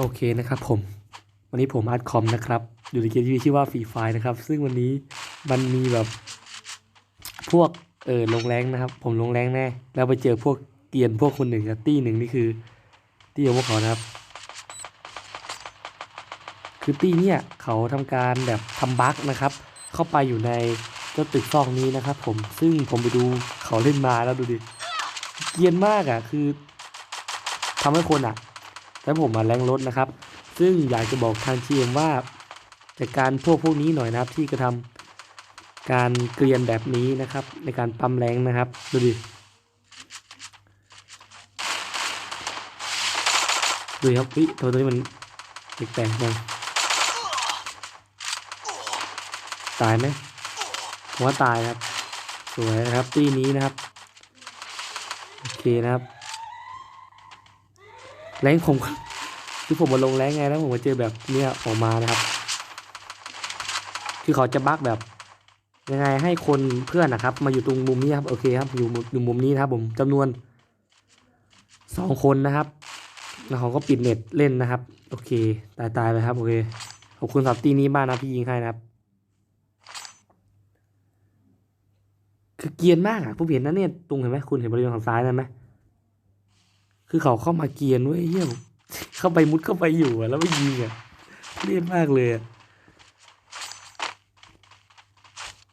โอเคนะครับผม วันนี้ผมอาร์ตคอมนะครับ อยู่ในเกมที่มีชื่อว่าฟรีไฟนะครับ ซึ่งวันนี้มันมีแบบพวกเออลงแรงนะครับ ผมลงแรงแน่ แล้วไปเจอพวกเกียนพวกคนหนึ่งกับตี้หนึ่งนี่คือตี้ของพวกเขานะครับ คือตี้เนี่ยเขาทำการแบบทำบั๊กนะครับ เข้าไปอยู่ในเจ้าตึกซอกนี้นะครับ ผมซึ่งผมไปดูเขาเล่นมาแล้วดูดิเกียนมากอะคือทำให้คนอะ แล้วผมมาแรงรถนะครับ ซึ่งอยากจะบอกทางทีมว่าจัดการพวกพวกนี้หน่อยนะครับที่กระทำการเกรียนแบบนี้นะครับ ในการปั๊มแรงนะครับดูดิดูครับวิตัวนี้มันแปลกๆจังตายไหมผมว่าตายครับ สวยนะครับตีนี้นะครับ โอเคนะครับ แรงผมคือผมมาลงแรงไงแล้วผมมาเจอแบบเนี้ยออกมานะครับ คือเขาจะบักแบบ ยังไงให้คนเพื่อนนะครับ มาอยู่ตรงมุมนี้ครับโอเคครับอยู่มุมอยู่มุมนี้นะครับ ผมจำนวนสองคนนะครับแล้วเขาก็ปิดเน็ตเล่นนะครับ โอเค ตายตายไปครับโอเคขอบคุณสับตีนี้บ้างนะพี่ยิงให้นะครับ คือเกียนมากอะผมเห็นนะเนี่ยตรงเห็นไหมคุณเห็นบริเวณทางซ้ายนั่นไหม คือเขาเข้ามาเกียนเว้ยเฮียเข้าไปมุดเข้าไปอยู่อะแล้วไม่ยิงอะเรียดมากเลยอะ